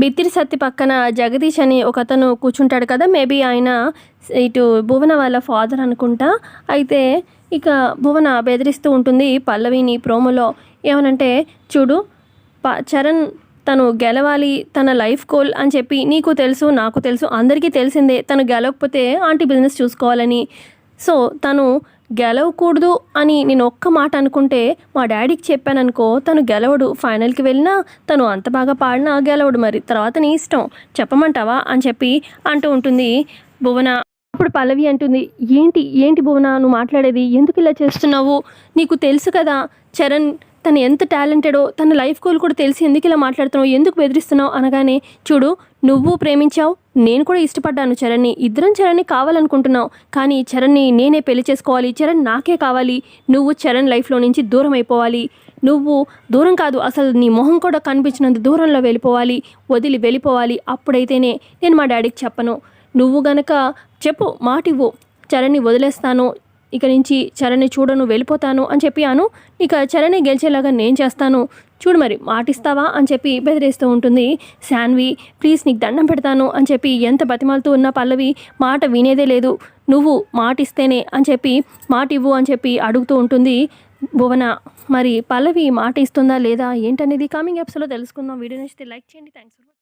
బిత్తిరి సత్తి పక్కన జగదీష్ అని ఒక అతను కూర్చుంటాడు కదా మేబీ ఆయన ఇటు భువన వాళ్ళ ఫాదర్ అనుకుంటా. అయితే ఇక భువన బెదిరిస్తూ ఉంటుంది పల్లవిని ప్రోమోలో ఏమనంటే చూడు ప చరణ్ తను గెలవాలి తన లైఫ్ గోల్ అని చెప్పి నీకు తెలుసు నాకు తెలుసు అందరికీ తెలిసిందే తను గెలవకపోతే ఆంటీ బిజినెస్ చూసుకోవాలని. సో తను గెలవకూడదు అని నేను ఒక్క మాట అనుకుంటే మా డాడీకి చెప్పాననుకో తను గెలవడు. ఫైనల్కి వెళ్ళినా తను అంత బాగా పాడినా గెలవడు మరి. తర్వాత నీ ఇష్టం. చెప్పమంటావా? అని చెప్పి అంటూ ఉంటుంది భువన. అప్పుడు పల్లవి అంటుంది ఏంటి? ఏంటి భువన? నువ్వు మాట్లాడేది? ఎందుకు ఇలా చేస్తున్నావు? నీకు తెలుసు కదా చరణ్ తను ఎంత టాలెంటెడో తన లైఫ్ గోల్ కూడా తెలిసి ఎందుకు ఇలా మాట్లాడుతున్నావు ఎందుకు బెదిరిస్తున్నావు అనగానే చూడు నువ్వు ప్రేమించావు నేను కూడా ఇష్టపడ్డాను చరణ్ని. ఇద్దరం చరణ్ని కావాలనుకుంటున్నావు కానీ చరణ్ని నేనే పెళ్ళి చేసుకోవాలి. చరణ్ నాకే కావాలి. నువ్వు చరణ్ లైఫ్లో నుంచి దూరం అయిపోవాలి. నువ్వు దూరం కాదు అసలు నీ మొహం కూడా కనిపించినంత దూరంలో వెళ్ళిపోవాలి. వదిలి వెళ్ళిపోవాలి. అప్పుడైతేనే నేను మా డాడీకి చెప్పను. నువ్వు గనక చెప్పు మాటివ్వు. చరణ్ని వదిలేస్తాను. ఇక నుంచి చరణ్ని చూడను వెళ్ళిపోతాను అని చెప్పి అను. ఇక చరణ్ని గెలిచేలాగా నేను చేస్తాను. చూడు మరి మాటిస్తావా అని చెప్పి బెదిరేస్తూ ఉంటుంది. శాన్వి ప్లీజ్ నీకు దండం పెడతాను అని చెప్పి ఎంత బతిమాలుతూ ఉన్న పల్లవి మాట వినేదే లేదు. నువ్వు మాటిస్తేనే అని చెప్పి మాట ఇవ్వు అని చెప్పి అడుగుతూ ఉంటుంది. భువన మరి పల్లవి మాట ఇస్తుందా లేదా? ఏంటనేది కమింగ్ ఎపిసోడ్లో తెలుసుకుందాం. వీడియో నచ్చితే లైక్ చేయండి. థ్యాంక్స్